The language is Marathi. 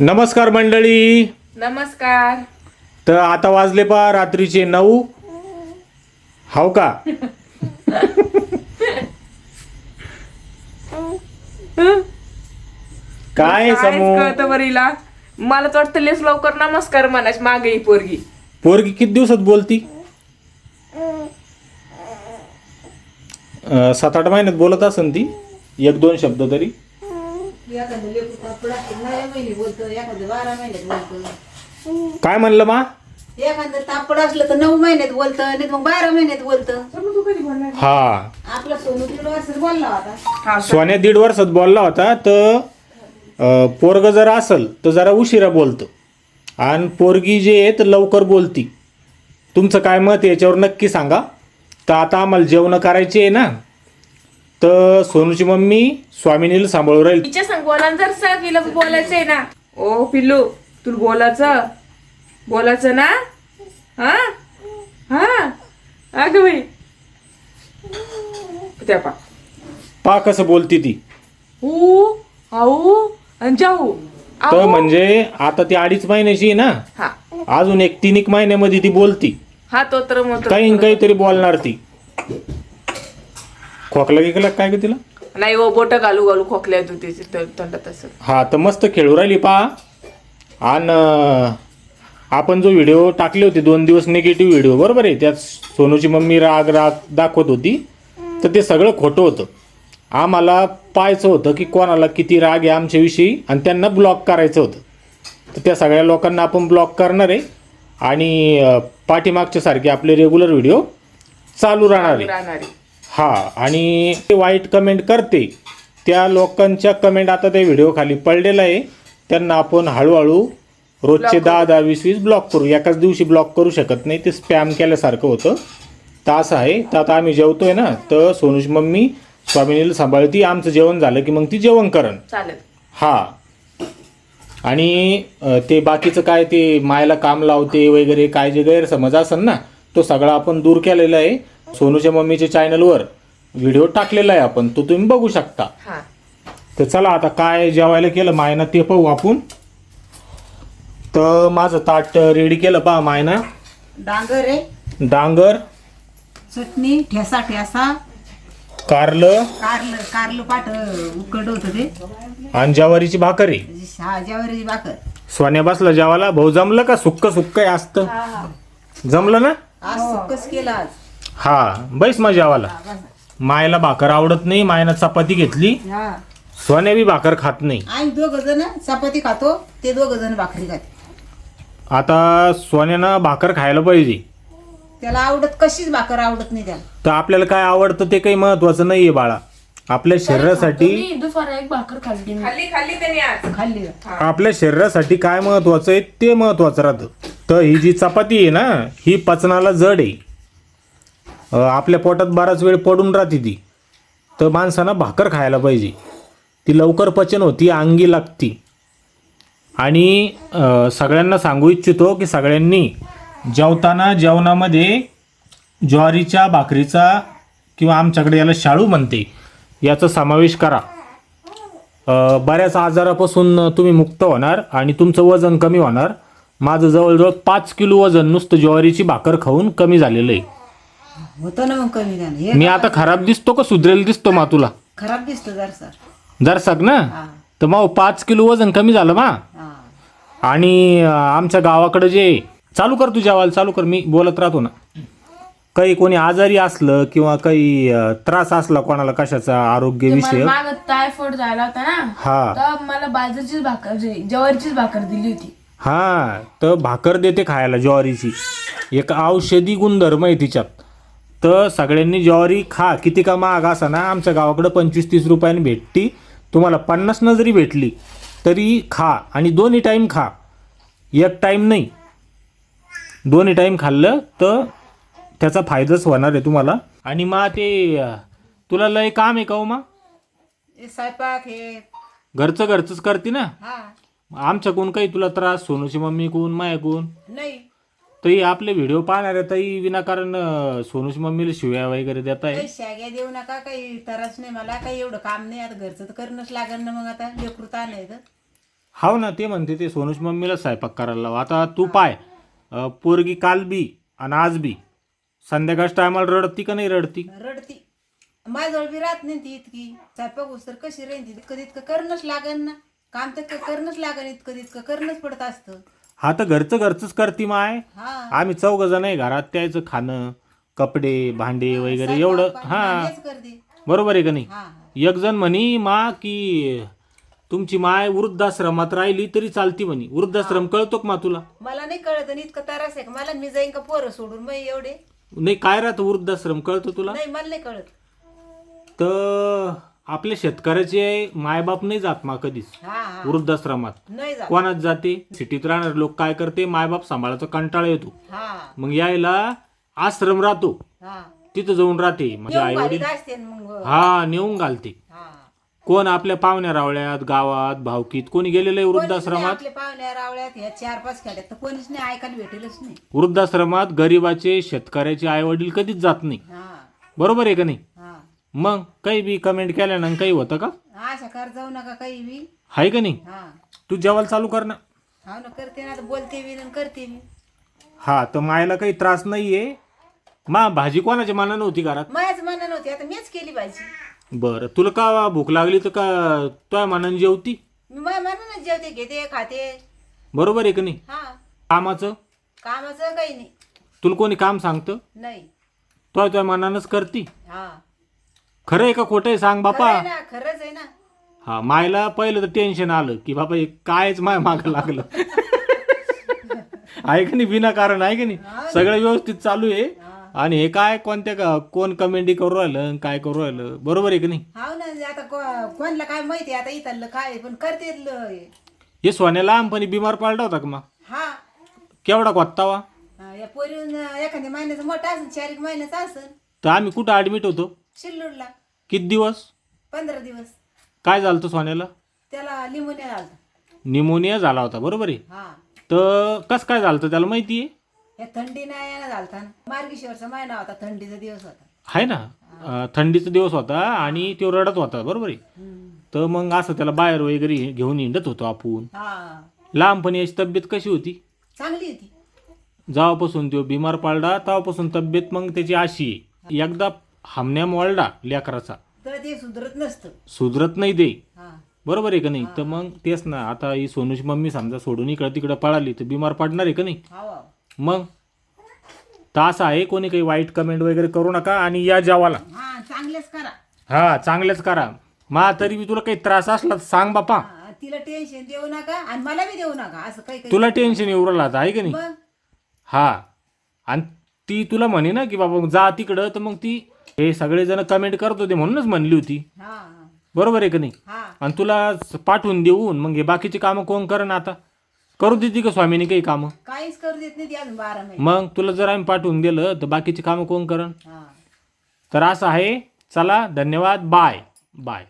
नमस्कार मंडळी. नमस्कार. तर आता वाजले पा रात्रीचे नऊ. हाव का? काय समू? कळतं बरीला मला तर वाटतं लेस लवकर नमस्कार म्हणाच मागे ही पोरगी. पोरगी किती दिवसात बोलती? अं, सात आठ महिन्यात बोलत असन ती. एक दोन शब्द तरी. एखादं लेकरू कापड असतं, नव्या महिने बोलतं एखादं बारा महिन्यात बोलतं. काय म्हणलं मा एखादं तापड असलं तर नऊ महिन्यात बोलतं नाही तर मग बारा महिन्यात बोलतं. हा. आपला सोनू दीड वर्षात बोलला होता. हा सोन्या दीड वर्षात बोलला होता तर पोरग जर असल तर जरा उशिरा बोलतं. आणि पोरगी जे आहे तर लवकर बोलती. तुमचं काय मत आहे याच्यावर नक्की सांगा. तर आता आम्हाला जेवण करायचे आहे ना. तर सोनूची मम्मी स्वामिनीला सांभाळून राहील. तिच्या संग बोला जर सगळीला बोलायचंय ना. ओ पिल्लू तुला बोलायचं? बोलायचं ना? हा? हा? अगं बाई. त्या पा. पा कसं बोलती ती. ऊ आऊ आणि जाऊ. तर म्हणजे आता ती अडीच महिन्याची आहे ना? हा. अजून एक तीन एक महिन्यामध्ये ती बोलती. हा तो तर मग काही काहीतरी बोलणार ती. खोकला गिकला काय ग तिला? नाही ओ बोट घालू घालू खोकल्या तू त्याची तोंडात असं. हा तर मस्त खेळू राहिली पहा आणि आपण जो व्हिडिओ टाकले होते दोन दिवस निगेटिव्ह व्हिडिओ बरोबर आहे? त्यात सोनूची मम्मी राग राग दाखवत होती. तर ते सगळं खोटं होतं. आम्हाला पाहायचं होतं की कोणाला किती राग आहे आमच्याविषयी आणि त्यांना ब्लॉक करायचं होतं. तर त्या सगळ्या लोकांना आपण ब्लॉक करणार आहे. आणि अं, पाठीमागच्या सारखे आपले रेग्युलर व्हिडिओ चालू राहणार आहे. हा आणि ते वाईट कमेंट करते. त्या लोकांच्या कमेंट आता त्या व्हिडिओ खाली पडलेला आहे. त्यांना आपण हळूहळू रोजचे दहा दहा वीस वीस ब्लॉक करू. एकाच दिवशी ब्लॉक करू शकत नाही. ते स्पॅम केल्यासारखं होतं. तर असं आहे. तर आता आम्ही जेवतोय ना तर सोनूची मम्मी स्वामिनीला सांभाळती. आमचं जेवण झालं की मग ती जेवण करण. चालेल. हा. आणि ते बाकीचं काय ते मायला काम लावते वगैरे काय जे गैरसमज असेल ना तो सगळा आपण दूर केलेला आहे. सोनूच्या मम्मीच्या चॅनलवर व्हिडिओ टाकलेला आहे आपण तो तुम्ही बघू शकता. हा. तर चला आता काय जेवायला केलं मायनं ते पाहू आपण. तर माझं ताट रेडी केलं पहा मायनं. डांगर आहे डांगर. चटणी ठेसा ठेसा. कारलं. कारलं कारलं पाठ उकड होतं ते. आणि ज्वारीची भाकर. हा ज्वारीची भाकर. सोन्या बसला जेवायला. भाऊ जमलं का? सुक्क सुक्क आहे असतं जमलं ना? आज सुक्कच केलं आज. हा बैस मग जेवायला. मायला भाकर आवडत नाही मायनं चपाती घेतली. हा. सोन्या बी भाकर खात नाही. आम्ही दोघ जण चपाती खातो ते दोघ जण भाकरी खाते. आता सोन्यानं भाकर खायला पाहिजे. त्याला आवडत कशीच भाकर आवडत नाही त्याला. तर आपल्याला काय आवडतं ते काही महत्वाचं नाहीये बाळा. आपल्या शरीरासाठी खाल्ली खाल्ली त्याने आज. खाल्ली. आपल्या शरीरासाठी काय महत्वाचं आहे ते महत्वाचं राहतं. तर ही जी चपाती आहे ना ही पचनाला जड आहे. आपल्या पोटात बराच वेळ पडून राहते ती. तर माणसानं भाकर खायला पाहिजे. ती लवकर पचन होती अंगी लागती. आणि सगळ्यांना सांगू इच्छितो की सगळ्यांनी जेवताना जेवणामध्ये ज्वारीच्या भाकरीचा किंवा आमच्याकडे याला शाळू म्हणते. याचा समावेश करा. बऱ्याच आजारापासून तुम्ही मुक्त होणार आणि तुमचं वजन कमी होणार. माझं जवळजवळ पाच किलो वजन नुसतं ज्वारीची भाकर खाऊन कमी झालेलं आहे. होतं ना मग कमी हे मी आता खराब दिसतो का सुधरेल दिसतो मा तुला? खराब दिसतो जर सर. जर सग ना? हा. तर मग पाच किलो वजन कमी झालं मा. हा. आणि अ, आमच्या गावाकडे जे चालू कर तू जेवायला चालू कर मी बोलत राहतो ना. काही कोणी आजारी असलं किंवा काही अ, त्रास असला कोणाला कशाचा आरोग्य विषय माग टायफॉइड झाला होता ना हा. तर मला बाजरीचीच भाकर जे- ज्वारीचीच भाकर दिली होती. हा तर भाकर देते खायला ज्वारीची. एक औषधी गुणधर्म आहे तिच्यात. तर सगळ्यांनी ज्वारी खा. किती का महाग असा ना आमच्या गावाकडं पंचवीस तीस रुपयांनी भेटती. तुम्हाला पन्नासनं जरी भेटली तरी खा आणि दोन्ही टाईम खा. एक टाईम नाही. दोन्ही टाईम खाल्लं तर त्याचा फायदाच होणार आहे तुम्हाला. आणि मग ते तुला लय काम आहे का हो मा? स्वयंपाक हे घरचं घरचंच करते ना? हा. आमच्याकडून काही तुला त्रास? सोनूची मम्मी कोण? मायाकून नाही. तरी आपले व्हिडिओ पाहणारे ताई विनाकारण अं, सोनूची मम्मीला शिव्या वगैरे देत आहे. काही शाग्या देऊ नका काही त्रास नाही मला काही एवढं काम नाही आता घरचं तर करणंच लागेल ना मग आता लेकरू ताण आहे तर. हाव ना ते म्हणते ते सोनूच मम्मीला स्वयंपाक करायला लावा. आता तू पाय अं, पोरगी काल बी आणि आज बी संध्याकाळच्या टायमाला रडती का नाही रडती? रडती. माझ्याजवळ बी राहत नाही ती इतकी. स्वयंपाक तर कशी राहीन ती कधी इतकं करणंच लागन ना. काम तर क- करणंच लागन इतकं तितकं करणंच पडत असतं. हा तर घरचं घरचंच करती माय. हा. आम्ही चौघ जण आहे घरात त्याचं खाणं कपडे भांडे वगैरे एवढं. हा. करते. बरोबर आहे का नाही? हा. एक जण म्हणी मा की तुमची माय वृद्धाश्रमात राहिली तरी चालती म्हणी. वृद्धाश्रम कळतो का मा तुला? मला नाही कळत आणि इतकं त्रास आहे का? मला मी जाईन का पोरं सोडून? मग एवढे. नाही काय राहतं वृद्धाश्रम? कळतो तुला? नाही मला नाही कळत. तर आपल्या शेतकऱ्याचे मायबाप नाही जात मा कधीच. हा हा. वृद्धाश्रमात. नाही जात. कोणाच जाते? सिटीत राहणारे लोक काय करते? मायबाप सांभाळायचा कंटाळा येतो. हा. मग यायला आश्रम राहतो. हा. तिथं जाऊन राहते. म्हणजे आई वडील घालीत असते न मग. हा नेऊन घालते. हा. कोण आपल्या पाहुण्या रावळ्यात गावात भावकीत कोणी गेलेलं आहे कोणीच नाही वृद्धाश्रमात? आपल्या पाहुण्या रावळ्यात. ह्या चार पाच खेड्यात तर कोणीच नाही ऐकायला भेटेलच नाही. वृद्धाश्रमात गरीबाचे शेतकऱ्याचे आई वडील कधीच जात नाही. हा. बरोबर आहे का नाही? मग काही बी कमेंट केल्यानं काही होतं का? अशा कर जाऊ नका काही बी. आहे का नाही? हा. तू जेवायला चालू कर ना. हा ना करते ना आता बोलते बी न करते बी. हा तर मायला काही त्रास नाहीये. मा भाजी कोणाच्या मनानं होती घरात? माझ्याच मना नव्हती आता मीच केली पाहिजे बरं तुला का भूक लागली तर का तुझ्या मनानं जेवती? मी माझ्या मनानं जेवते घेते खाते. बरोबर आहे का नाही? हा. कामाचं? कामाचं काही नाही. तुला कोणी काम सांगतं? नाही. तो तुझ्या मनानंच करती? हा. खरं आहे का खोटं आहे? सांग बापा. ना खरंच आहे ना. हा मायला पहिलं तर टेन्शन आलं की बाबा हे कायच माय माग लागलं. आहे का नाही विनाकारण आहे का नाही? सगळं व्यवस्थित चालू आहे. आणि हे काय कोणत्या का कोण कमेंटी करू राहिलं आणि काय करू राहिलं? बरोबर आहे का नाही? हाव ना आता को- कोणाला काय माहिती आता इथलं काय पण करते ल- हे. सोन्या लहानपणी बिमार पडला होता का मग? हा. केवढा कोत्तावा हा, या पोरीहून एखाद्या महिन्याचं मोठा असेल चार एक महिन्याचा असेल तर आम्ही कुठं ॲडमिट होतो? शिल्लूरला. किती दिवस? पंधरा दिवस. काय झालं होतं सोन्याला? त्याला लिमोनिया आलता निमोनिया झाला होता बरोबर आहे. हा. तर कसं काय झालं होतं त्याला माहिती आहे? या थंडी नाही यानं झालता. ना मार्गशीवरचा महिना होता थंडीचा दिवस होता. आहे ना? अं, थंडीचा दिवस होता आणि तो रडत होता बरोबर आहे. हम्म. तर मग असं त्याला बाहेर वगैरे घेऊन हिंडत होतो आपण. हा. लहानपणी याची तब्येत कशी होती? चांगली होती. जेव्हापासून तो बिमार पडला तेव्हापासून तब्येत मग त्याची अशी आहे. एकदा हमण्या मोळला लेकराचा तर ते सुधरत नसतं. सुधरत नाही ते. हा. बरोबर आहे का नाही? तर मग तेच ना आता ही सोनूची मम्मी समजा सोडून इकडं तिकडं पळाली तर बिमार पडणार आहे का नाही. मग? तर असं आहे कोणी काही वाईट कमेंट वगैरे करू नका आणि या जेवाला. हा चांगलेच करा. हा चांगलेच करा. मा तरी बी तुला काही त्रास असला तर सांग बापा. हा, तिला टेन्शन देऊ नका आणि मला बी देऊ नका असं काही काही तुला टेन्शन येऊ राहिलं आता आहे का नाही? मग? हा. आणि ती तुला म्हणे ना की बाबा जा तिकडं तर मग ती हे सगळेजण कमेंट करत होते म्हणूनच म्हणली होती. हा. बरोबर आहे का नाही? हा. आणि तुला स- पाठवून देऊन मग हे बाकीची कामं कोण करण आता? करू देते का स्वामीने काही कामं? काहीच करू देत नाही ती अजून बारा महिने. मग तुला जर आम्ही पाठवून दिलं तर बाकीची कामं कोण करण हा. तर असं आहे. चला धन्यवाद. Bye bye